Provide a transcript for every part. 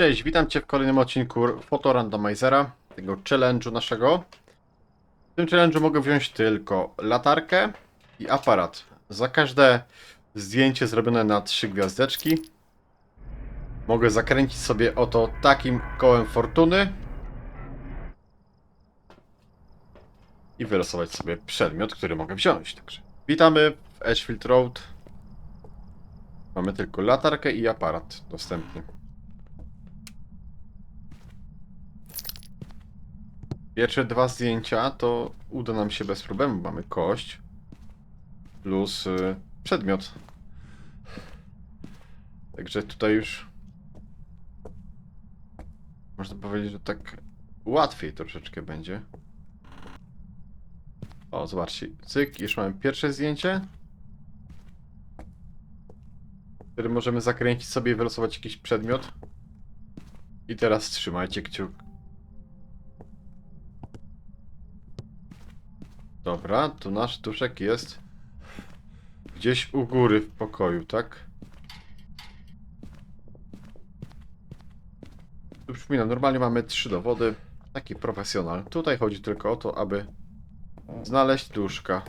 Cześć, witam Cię w kolejnym odcinku Fotorandomizera, tego challenge'u naszego. W tym challenge'u mogę wziąć tylko latarkę i aparat. Za każde zdjęcie zrobione na trzy gwiazdeczki mogę zakręcić sobie oto takim kołem fortuny i wylosować sobie przedmiot, który mogę wziąć. Także witamy w Ashfield Road. Mamy tylko latarkę i aparat dostępny. Pierwsze dwa zdjęcia to uda nam się bez problemu. Mamy kość plus y, przedmiot. Także tutaj już można powiedzieć, że tak łatwiej troszeczkę będzie. O, zobaczcie. Cyk, już mamy pierwsze zdjęcie. Który możemy zakręcić sobie i wylosować jakiś przedmiot. I teraz trzymajcie kciuk. Dobra, to nasz duszek jest gdzieś u góry w pokoju, tak? Tu przypominam, normalnie mamy trzy dowody. Taki profesjonal. Tutaj chodzi tylko o to, aby znaleźć duszka.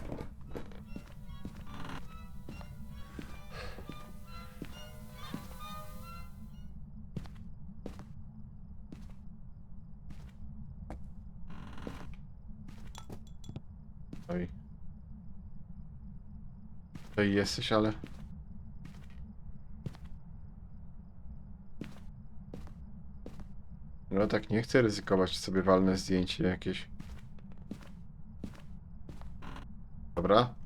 Tutaj jesteś, ale... No tak, nie chcę ryzykować, sobie walne zdjęcie jakieś. Dobra.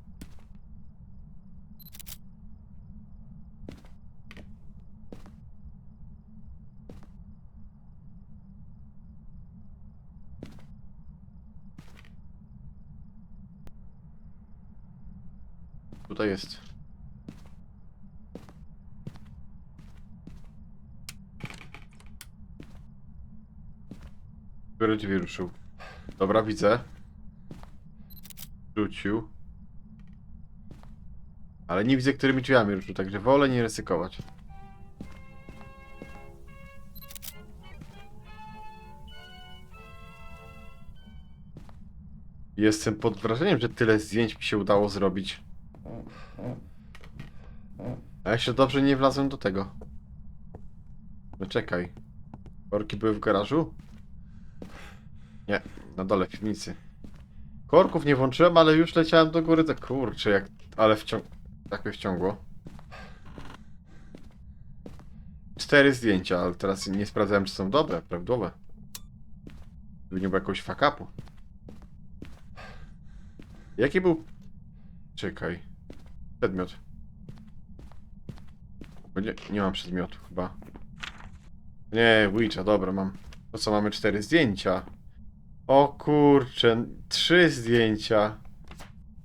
Tutaj jest. Które drzwi ruszył? Dobra, widzę. Rzucił. Ale nie widzę, którymi drzwiami ruszył, także wolę nie ryzykować. Jestem pod wrażeniem, że tyle zdjęć mi się udało zrobić. Jeszcze dobrze nie wlazłem do tego. No czekaj. Korki były w garażu? Nie, na dole w piwnicy. Korków nie włączyłem, ale już leciałem do góry. To kurczę, jak... Ale wciąg... Tak mnie wciągło. Cztery zdjęcia, ale teraz nie sprawdzałem, czy są dobre, prawidłowe. Żeby nie było jakiegoś fakapu. Jaki był... Czekaj. Przedmiot. Nie, nie mam przedmiotu chyba. Nie, Witcha, dobra, mam. To co, mamy cztery zdjęcia. O kurczę, trzy zdjęcia.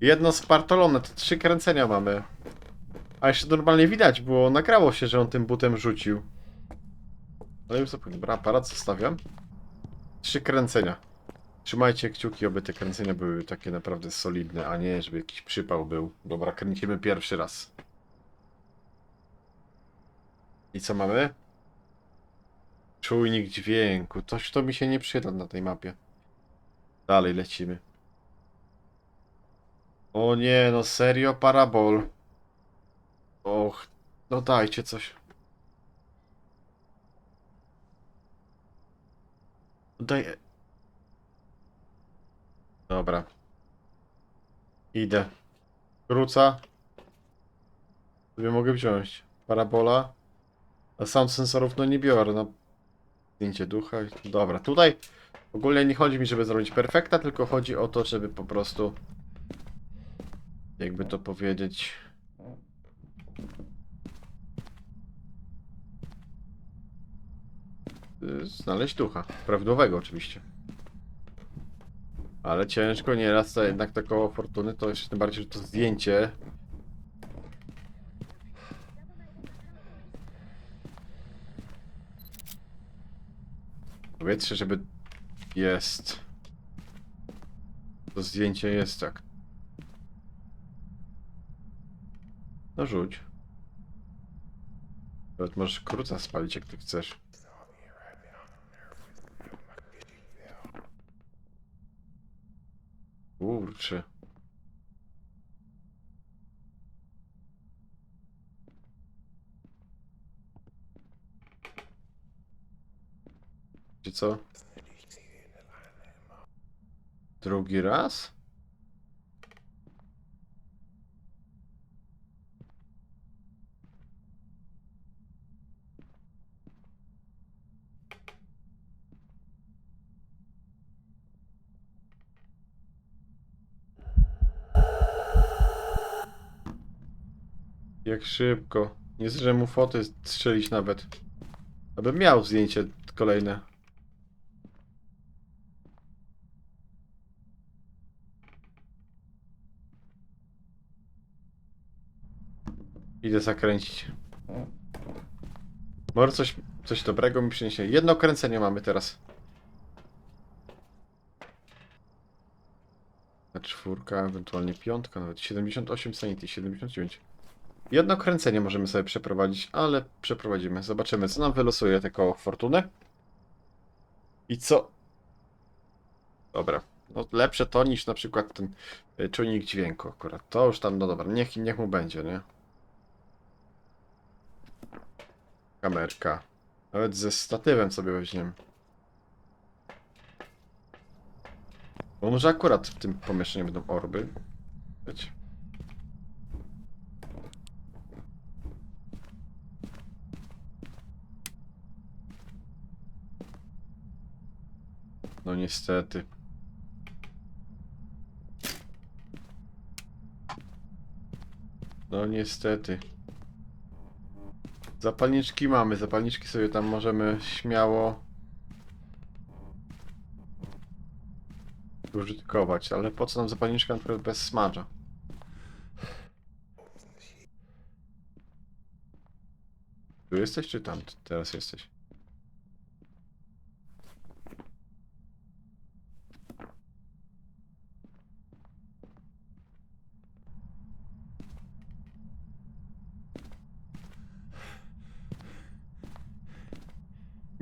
Jedno spartolone, to trzy kręcenia mamy. A jeszcze normalnie widać było, nagrało się, że on tym butem rzucił. Ale już zapomniałem. Dobra, aparat zostawiam. Trzy kręcenia. Trzymajcie kciuki, aby te kręcenia były takie naprawdę solidne, a nie żeby jakiś przypał był. Dobra, kręcimy pierwszy raz. I co mamy? Czujnik dźwięku. Coś to mi się nie przyda na tej mapie. Dalej lecimy. O nie, no serio, parabol. Och, no dajcie coś. Daj. Dobra. Idę. Kruca. Sobie mogę wziąć. Parabola. A sam sensorów no nie biorę. No. Zdjęcie ducha. Dobra, tutaj ogólnie nie chodzi mi, żeby zrobić perfekta, tylko chodzi o to, żeby po prostu jakby to powiedzieć y, znaleźć ducha. Prawidłowego oczywiście. Ale ciężko nieraz jednak koło fortuny, to jeszcze tym bardziej, że to zdjęcie Powiedzcie, żeby... Jest. To zdjęcie jest tak. No rzuć. Nawet możesz króca spalić, jak ty chcesz. Kurczę. Czy co? Drugi raz? Jak szybko. Nie zdążyłem mu foty strzelić nawet. Abym miał zdjęcie kolejne. Idę zakręcić. Może coś, coś dobrego mi przyniesie. Jedno kręcenie mamy teraz. Na czwórka, ewentualnie piątka, nawet 78 sanity, 79. Jedno kręcenie możemy sobie przeprowadzić, ale przeprowadzimy. Zobaczymy, co nam wylosuje te koło fortuny. I co? Dobra. No, lepsze to niż na przykład ten y, czujnik dźwięku akurat. To już tam, no dobra, niech, niech mu będzie, nie? Kamerka. Nawet ze statywem sobie weźmiemy. Bo może akurat w tym pomieszczeniu będą orby. Wiecie. No niestety. No niestety. Zapalniczki mamy, zapalniczki sobie tam możemy śmiało użytkować, ale po co nam zapalniczka na przykład bez smudge'a? Tu jesteś czy tam teraz jesteś?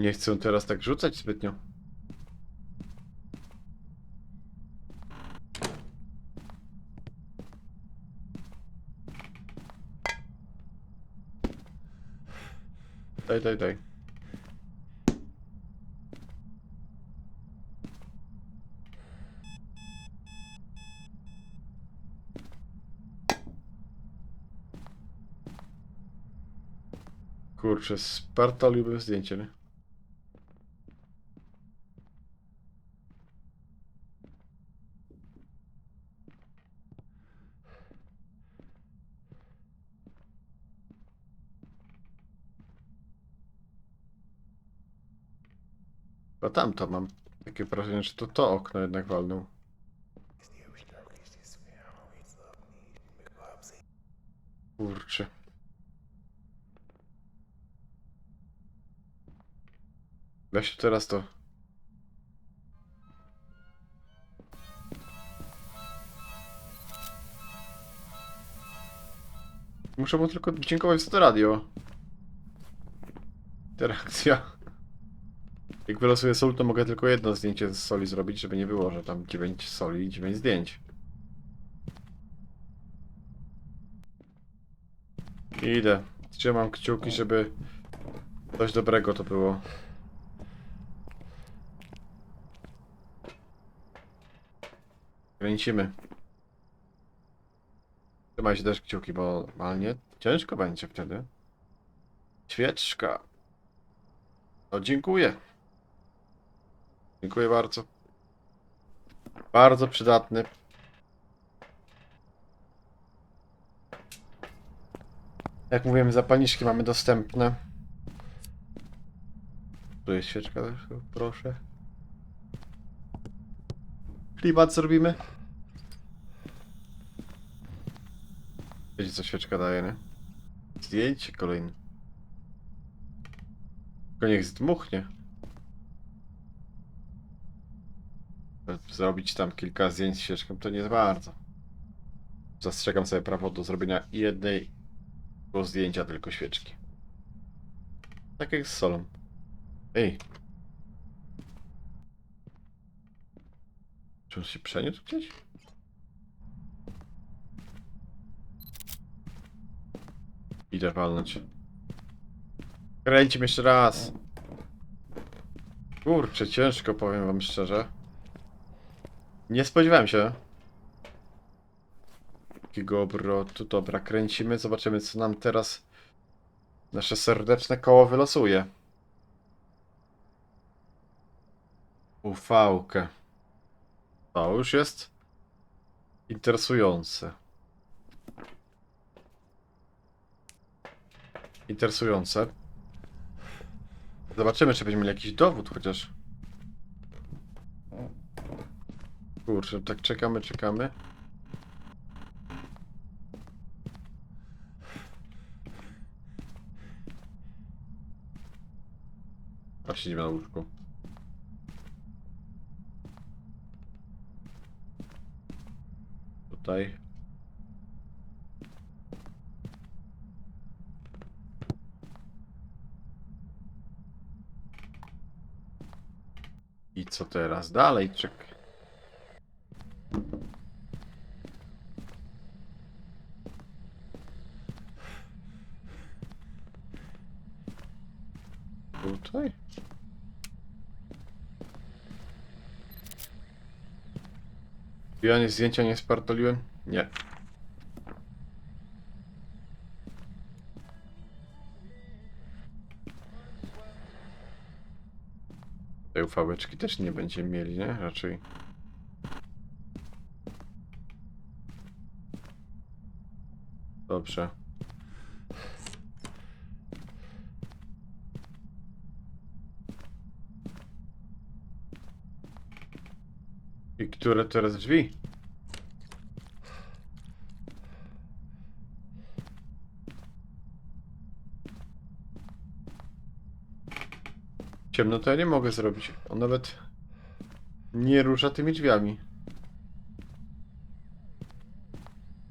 Nie chcę teraz tak rzucać zbytnio. Daj, daj, daj. Kurczę, spartoliłbym zdjęcie, nie? Bo tam to mam takie wrażenie, że to to okno jednak walnął. Kurczę. Weź teraz to. Muszę mu tylko dziękować za to radio. Interakcja. Jak wylosuję sól, to mogę tylko jedno zdjęcie z soli zrobić, żeby nie było, że tam 9 soli i 9 zdjęć. Idę. Trzymam kciuki, żeby coś dobrego to było. Kręcimy. Trzymaj się też kciuki, bo normalnie ciężko będzie wtedy. Świeczka. No dziękuję. Dziękuję bardzo. Bardzo przydatny. Jak mówiłem, zapalniczki mamy dostępne. Tu jest świeczka też, proszę. Klimat zrobimy. Wiecie co świeczka daje, nie? Zdjęcie kolejne. Tylko niech zdmuchnie. zrobić tam kilka zdjęć ścieżką, to nie za bardzo. Zastrzegam sobie prawo do zrobienia jednej zdjęcia tylko świeczki. Tak jak z solą. Ej. Czy on się przeniósł gdzieś? Idę walnąć. Kręcim jeszcze raz. Kurczę, ciężko powiem wam szczerze. Nie spodziewałem się. Takiego obrotu. Dobra, kręcimy. Zobaczymy, co nam teraz nasze serdeczne koło wylosuje. Ufałkę. To już jest interesujące. Interesujące. Zobaczymy, czy będziemy mieli jakiś dowód chociaż. Kurczę, tak czekamy, czekamy. A siedzimy na łóżku. Tutaj. I co teraz dalej? Czek. Tutaj? Ja nie zdjęcia nie spartoliłem? Nie. Tej ufałeczki też nie będziemy mieli, nie? Raczej. Dobrze. Które teraz drzwi? Ciemno to ja nie mogę zrobić. On nawet nie rusza tymi drzwiami.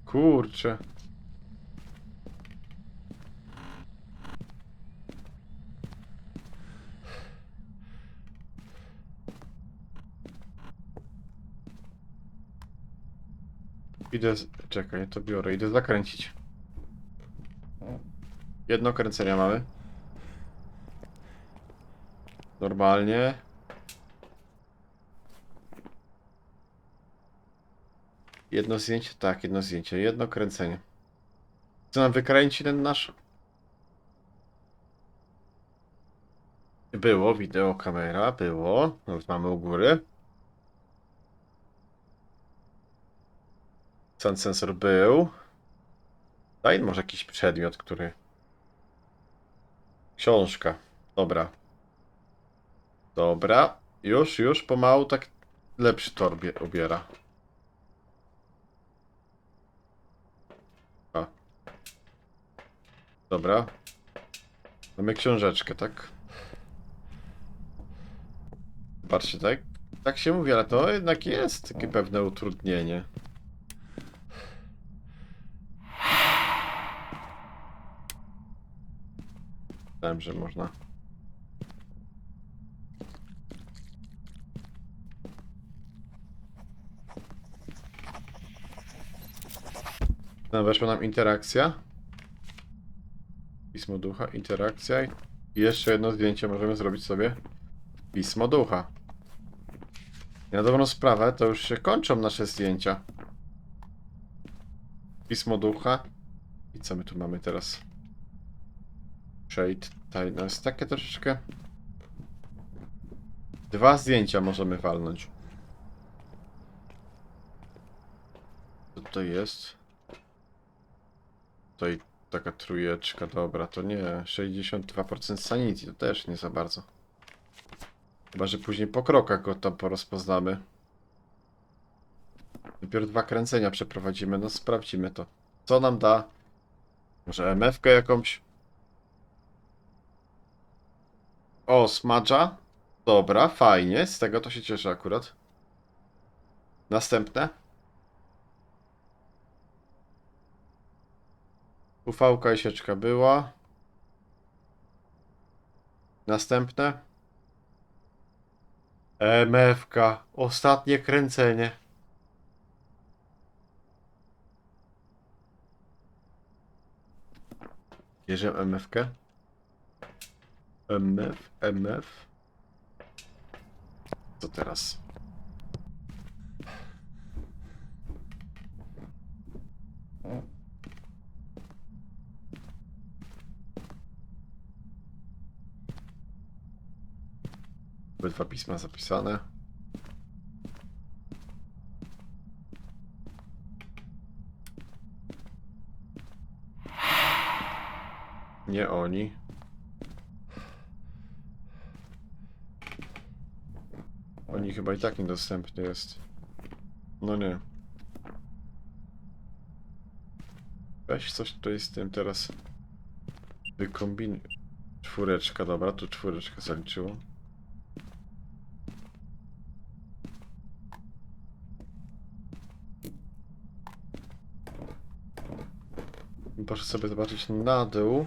Kurczę. Idę. Z... Czekaj, to biorę. Idę zakręcić. Jedno kręcenie mamy. Normalnie. Jedno zdjęcie? Tak, jedno zdjęcie. Jedno kręcenie. Chce nam wykręci ten nasz? Było, wideo, kamera, było. Nawet mamy u góry. Sun sensor był. Daj może jakiś przedmiot, który... Książka. Dobra. Dobra. Już, już pomału tak lepszy tor bie- ubiera. A. Dobra. Mamy książeczkę, tak? Patrzcie, tak? Tak się mówi, ale to jednak jest takie pewne utrudnienie. Myślałem, że można. No, weszła nam interakcja. Pismo ducha, interakcja. I jeszcze jedno zdjęcie możemy zrobić sobie. Pismo ducha. I na dobrą sprawę to już się kończą nasze zdjęcia. Pismo ducha. I co my tu mamy teraz? No jest takie troszeczkę. Dwa zdjęcia możemy walnąć. Co to jest? Tutaj taka trójeczka, dobra, to nie. 62% sanity, to też nie za bardzo. Chyba, że później po krokach go tam porozpoznamy. Dopiero dwa kręcenia przeprowadzimy, no sprawdzimy to. Co nam da? Może MF-kę jakąś? O, smadża? Dobra, fajnie, z tego to się cieszę akurat. Następne. Ufałka i sieczka była. Następne. MFK. Ostatnie kręcenie. Bierzemy MF-kę. MF, MF. Co teraz? Obydwa pisma zapisane. Nie oni. Oni chyba i tak niedostępny jest. No nie. Weź coś tutaj z tym teraz. Wykombinuj. Czwóreczka, dobra, tu czwóreczkę zaliczyło. Proszę sobie zobaczyć na dół.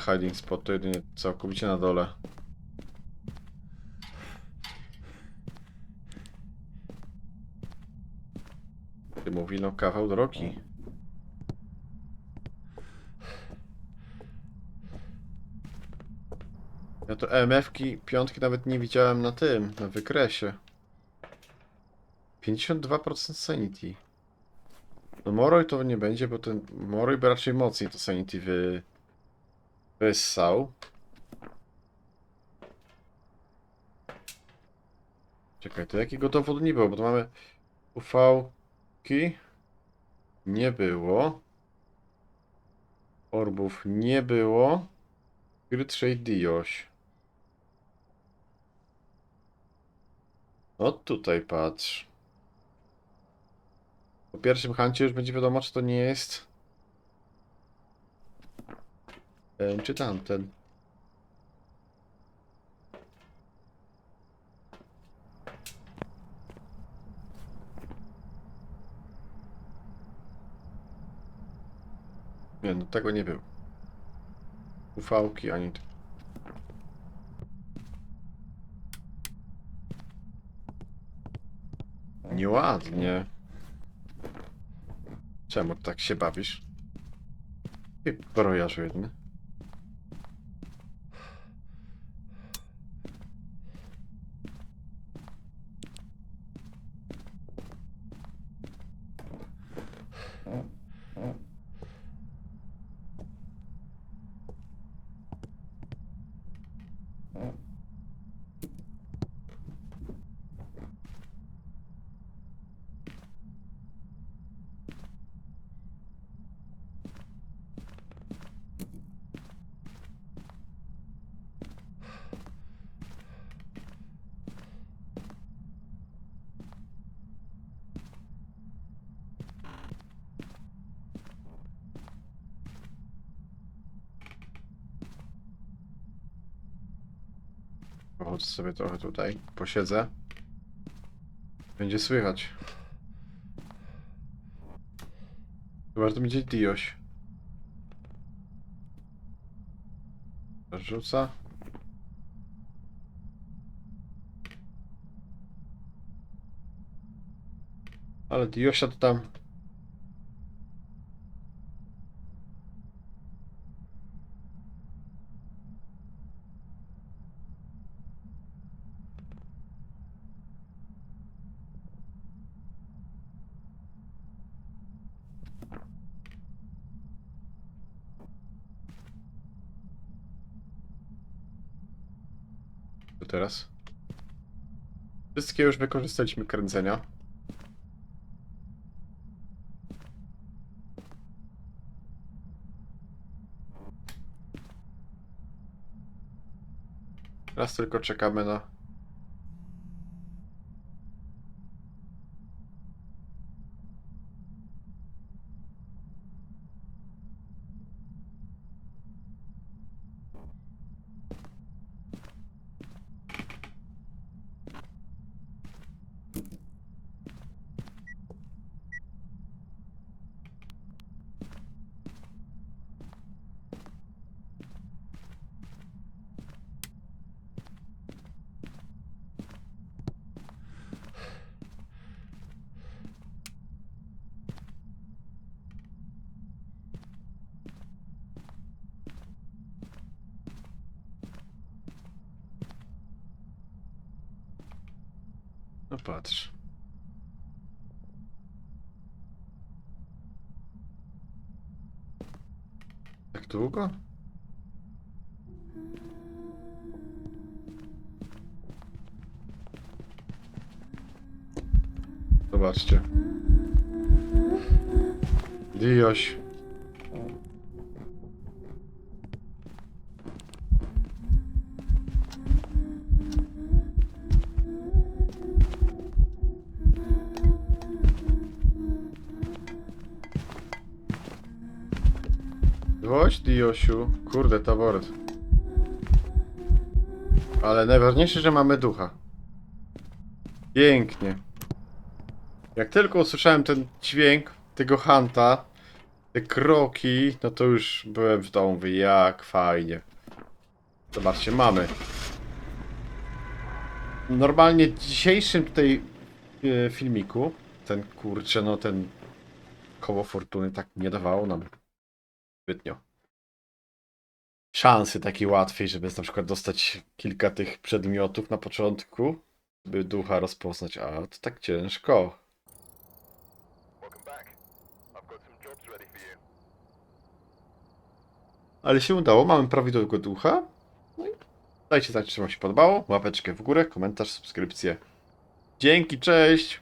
Hiding spot to jedynie całkowicie na dole. Ty mówi, no kawał drogi. Ja to EMF-ki, piątki nawet nie widziałem na tym, na wykresie. 52% sanity. No Moroj to nie będzie, bo ten Moroj by raczej mocniej to sanity wy... wyssał. Czekaj, to jakiego dowodu nie było, bo to mamy UV-ki. Nie było. Orbów nie było. Grid Shade Dioś. No tutaj patrz. Po pierwszym hancie już będzie wiadomo, czy to nie jest ten czy tamten. Nie, no tego nie było. Ufałki ani... Nieładnie. Czemu tak się bawisz? Ty brojarzu jedny. Pochodzę sobie trochę tutaj, posiedzę. Będzie słychać. Chyba, to będzie Dioś. Rzuca. Ale Diosia to tam... teraz? Wszystkie już wykorzystaliśmy kręcenia. Teraz tylko czekamy na... patrz. Tak długo? Zobaczcie. Dioś. Diosiu. Kurde, taboret. Ale najważniejsze, że mamy ducha. Pięknie. Jak tylko usłyszałem ten dźwięk tego hanta, te kroki, no to już byłem w domu, jak fajnie. Zobaczcie, mamy. Normalnie w dzisiejszym tutaj e, filmiku, ten kurczę, no ten koło fortuny tak nie dawało nam zbytnio szansy takiej łatwiej, żeby na przykład dostać kilka tych przedmiotów na początku, by ducha rozpoznać, a to tak ciężko. Ale się udało, mamy prawidłowego ducha. No i dajcie znać, czy wam się podobało. Łapeczkę w górę, komentarz, subskrypcję. Dzięki, cześć!